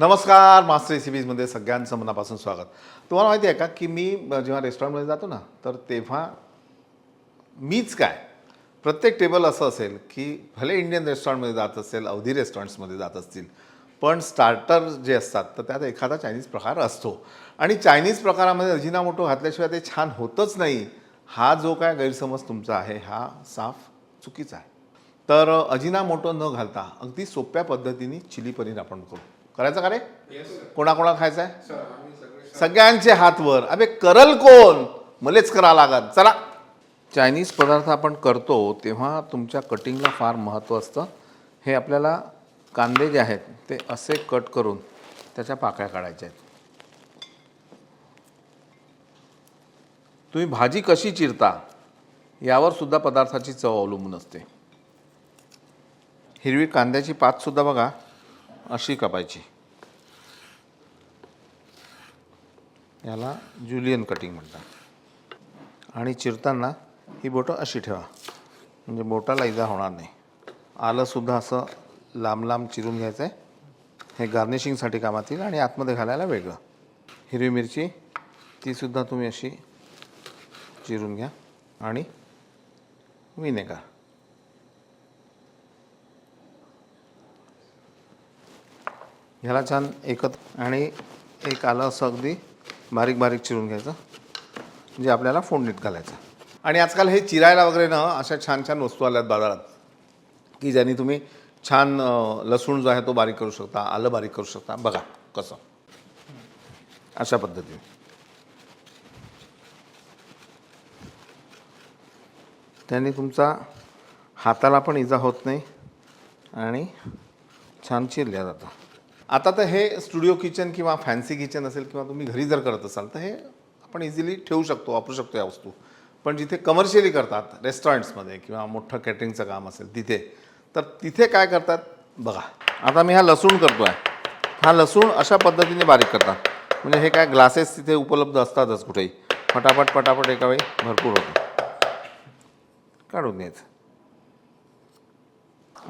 नमस्कार मास्टर रेसिपीजमध्ये सगळ्यांचं मनापासून स्वागत. तुम्हाला माहिती आहे का की मी जेव्हा रेस्टॉरंटमध्ये जातो ना तर तेव्हा मीच काय? प्रत्येक टेबल असं असेल की भले इंडियन रेस्टॉरंटमध्ये जात असेल अवधी रेस्टॉरंट्समध्ये जात असतील पण स्टार्टर जे असतात तर त्यात एखादा चायनीज प्रकार असतो. आणि चायनीज प्रकारामध्ये अजिनामोटो घातल्याशिवाय ते छान होतच नाही. हा जो काय गैरसमज तुमचा आहे हा साफ चुकीचा आहे. तर अजिनामोटो न घालता अगदी सोप्या पद्धतीने चिली पनीर आपण करू. करायचं का रे? कोणाकोणा खायचं आहे सगळ्यांचे हात वर. अबे करल कोण? मलेच करा लागत चला. चायनीज पदार्थ आपण करतो तेव्हा तुमच्या कटिंगला फार महत्त्व असतं. हे आपल्याला कांदे जे आहेत ते असे कट करून त्याच्या पाकळ्या काढायच्या आहेत. तुम्ही भाजी कशी चिरता यावर सुद्धा पदार्थाची चव अवलंबून असते. हिरवी कांद्याची पातसुद्धा बघा. अशी कापायची. याला जुलियन कटिंग म्हणतात. आणि चिरताना ही बोटं अशी ठेवा. म्हणजे बोटाला इजा होणार नाही. आलंसुद्धा असं लांब लांब चिरून घ्यायचं आहे हे गार्निशिंगसाठी कामात येईल आणि आतमध्ये घालायला वेगळं. हिरवी मिरची तीसुद्धा तुम्ही अशी चिरून घ्या. आणि विनेगर. ह्याला छान एकत्र आणि एक आलं असं अगदी बारीक बारीक चिरून घ्यायचं म्हणजे आपल्याला फोडणीत घालायचं. आणि आजकाल हे चिरायला वगैरे ना अशा छान छान वस्तू आल्यात बाजारात की ज्यांनी तुम्ही छान लसूण जो आहे तो बारीक करू शकता आलं बारीक करू शकता. बघा कसं. अशा पद्धतीने. त्याने तुमचा हाताला पण इजा होत नाही आणि छान चिरल्या जातं आता तर हे स्टुडिओ किचन किंवा फॅन्सी किचन असेल किंवा तुम्ही घरी जर करत असाल तर हे आपण इझिली ठेवू शकतो वापरू शकतो या वस्तू. पण जिथे कमर्शियली करतात रेस्टॉरंट्समध्ये किंवा मोठं कॅटरिंगचं काम असेल तिथे तर तिथे काय करतात? बघा आता मी हा लसूण करतो आहे हा लसूण अशा पद्धतीने बारीक करतात. म्हणजे हे काय ग्लासेस तिथे उपलब्ध असतातच कुठेही. फटाफट पटापट एका वेळी भरपूर होतं. काढून घ्यायचं.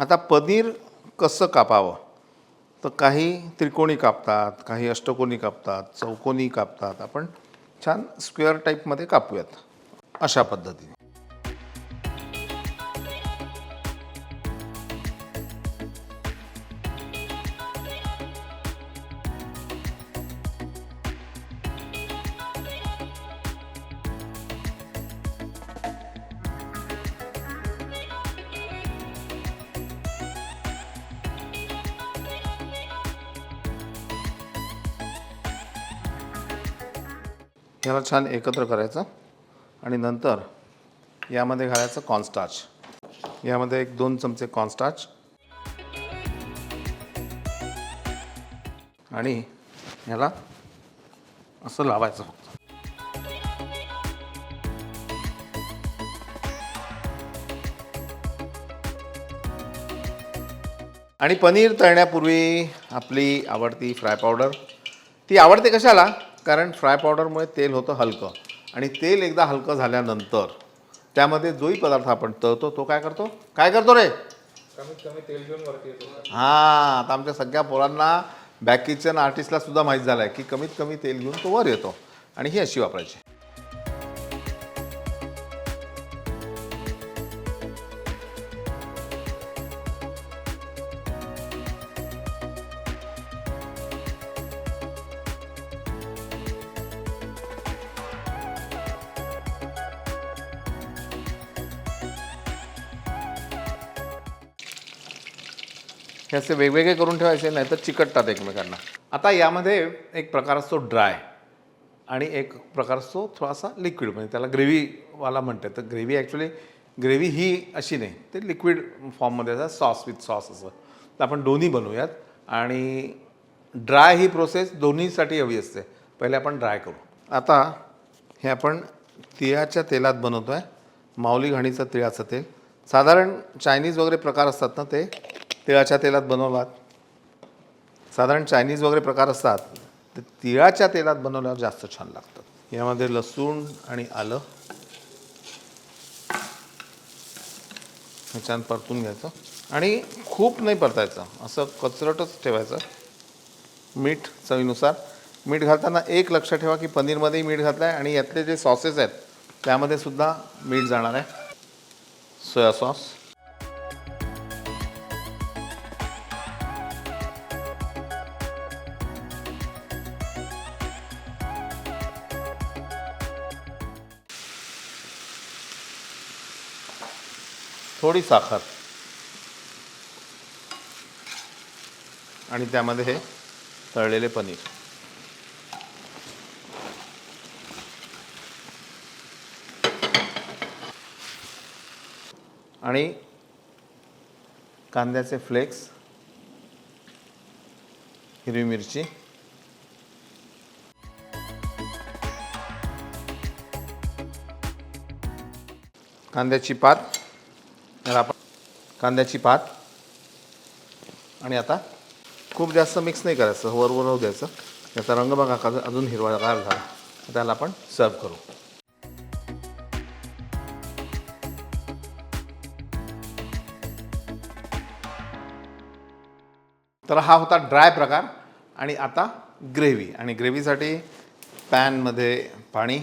आता पनीर कसं कापावं? तर काही त्रिकोणी कापतात काही अष्टकोनी कापतात चौकोनी कापतात. आपण छान स्क्वेअर टाईपमध्ये कापूयात अशा पद्धतीने. ह्याला छान एकत्र करायचं आणि नंतर यामध्ये घालायचं कॉर्नस्टार्च यामध्ये एक दोन चमचे कॉर्नस्टार्च आणि ह्याला असं लावायचं फक्त. आणि पनीर तळण्यापूर्वी आपली आवडती फ्राय पावडर ती आवडते कशाला? कारण फ्राय पावडरमुळे तेल होतं हलकं. आणि तेल एकदा हलकं झाल्यानंतर त्यामध्ये जोही पदार्थ आपण तळतो तो काय करतो? काय करतो रे? हां आता आमच्या सगळ्या पोरांना बॅक किचन आर्टिस्टला सुद्धा माहीत झालं आहे की कमीत कमी तेल घेऊन तो वर येतो. आणि ही अशी वापरायची. हे असे वेगवेगळे करून ठेवायचे नाही तर चिकटतात एकमेकांना. आता यामध्ये एक प्रकार असतो ड्राय आणि एक प्रकार असतो थोडासा लिक्विड. म्हणजे त्याला ग्रेव्हीवाला म्हणते तर ग्रेव्ही ॲक्च्युली ग्रेव्ही ही अशी नाही. ते लिक्विड फॉर्ममध्ये असं सॉस विथ सॉस असं. तर आपण दोन्ही बनवूयात. आणि ड्राय ही प्रोसेस दोन्हीसाठी हवी असते. पहिले आपण ड्राय करू. आता हे आपण तिळाच्या तेलात बनवतो आहे माऊली घाणीचं तिळाचं तेल. साधारण चायनीज वगैरे प्रकार असतात ना ते. तिळाच्या तेलात बनवलात. साधारण चायनीज वगैरे प्रकार असतात ते तिळाच्या तेलात बनवल्यावर जास्त छान लागतं यामध्ये लसूण आणि आलं. हे छान परतून घ्यायचं. आणि खूप नाही परतायचं असं कचरटच ठेवायचं. मीठ चवीनुसार. मीठ घालताना एक लक्ष ठेवा की पनीरमध्येही मीठ घातलं आहे आणि यातले जे सॉसेस आहेत त्यामध्ये सुद्धा मीठ जाणार आहे. Soya sauce. थोडी साखर. आणि त्यामध्ये हे तळलेले पनीर. आणि कांद्याचे फ्लेक्स हिरवी मिरची. कांद्याची पात. तर आपण कांद्याची पात आणि आता खूप जास्त मिक्स नाही करायचं वरवर राहू द्यायचं. त्याचा रंग बघा का अजून हिरवागार झाला. त्याला आपण सर्व करू. तर हा होता ड्राय प्रकार आणि आता ग्रेव्ही आणि ग्रेव्हीसाठी पॅनमध्ये पाणी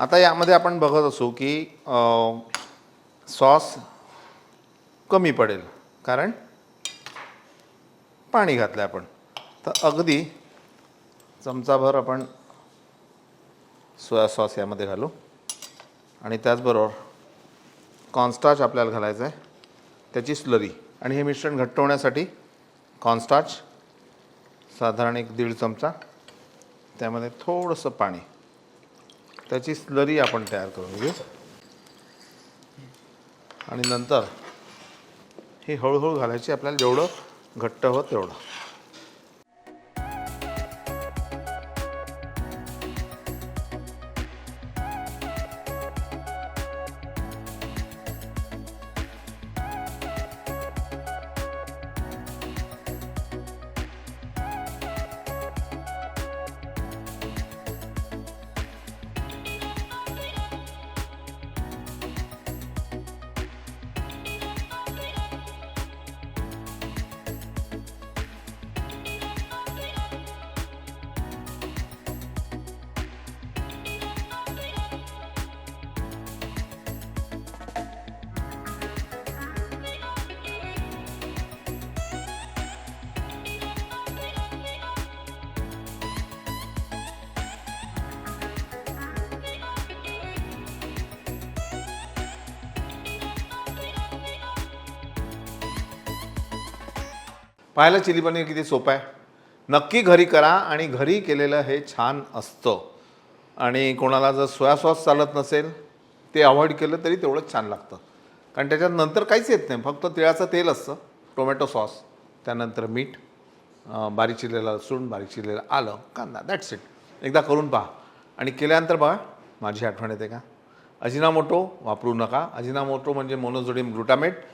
आता यामध्ये आपण बघत असू की सॉस कमी पडेल कारण पाणी घातलं आपण. तर अगदी चमचाभर आपण सोया सॉस यामध्ये घालू. आणि त्याचबरोबर कॉर्नस्टार्च आपल्याला घालायचं आहे त्याची स्लरी. आणि हे मिश्रण घट्ट होण्यासाठी कॉर्नस्टार्च साधारण एक दीड चमचा. त्यामध्ये थोडंसं पाणी. त्याची स्लरी आपण तयार करून घेऊ. आणि नंतर ही हळूहळू घालायची आपल्याला जेवढं घट्ट होत तेवढं. पाहायला चिली पनीर किती सोपं आहे? नक्की घरी करा आणि घरी केलेलं हे छान असतं. आणि कोणाला जर सोया सॉस चालत नसेल ते अवॉइड केलं तरी तेवढंच छान लागतं. कारण त्याच्यात नंतर काहीच येत नाही फक्त तिळाचं तेल असतं टोमॅटो सॉस त्यानंतर मीठ बारीक चिरलेलं लसूण बारीक चिरलेलं आलं कांदा दॅट्स इट एकदा करून पहा. आणि केल्यानंतर बघा माझी आठवण येते का? अजिनामोटो वापरू नका. अजिनामोटो म्हणजे मोनोझोडियम ग्लुटामेट.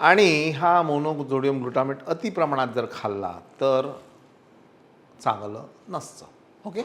आणि हा मोनोझोडियम ग्लुटामेट अति प्रमाणात जर खाल्ला तर चांगलं नसतं. ओके?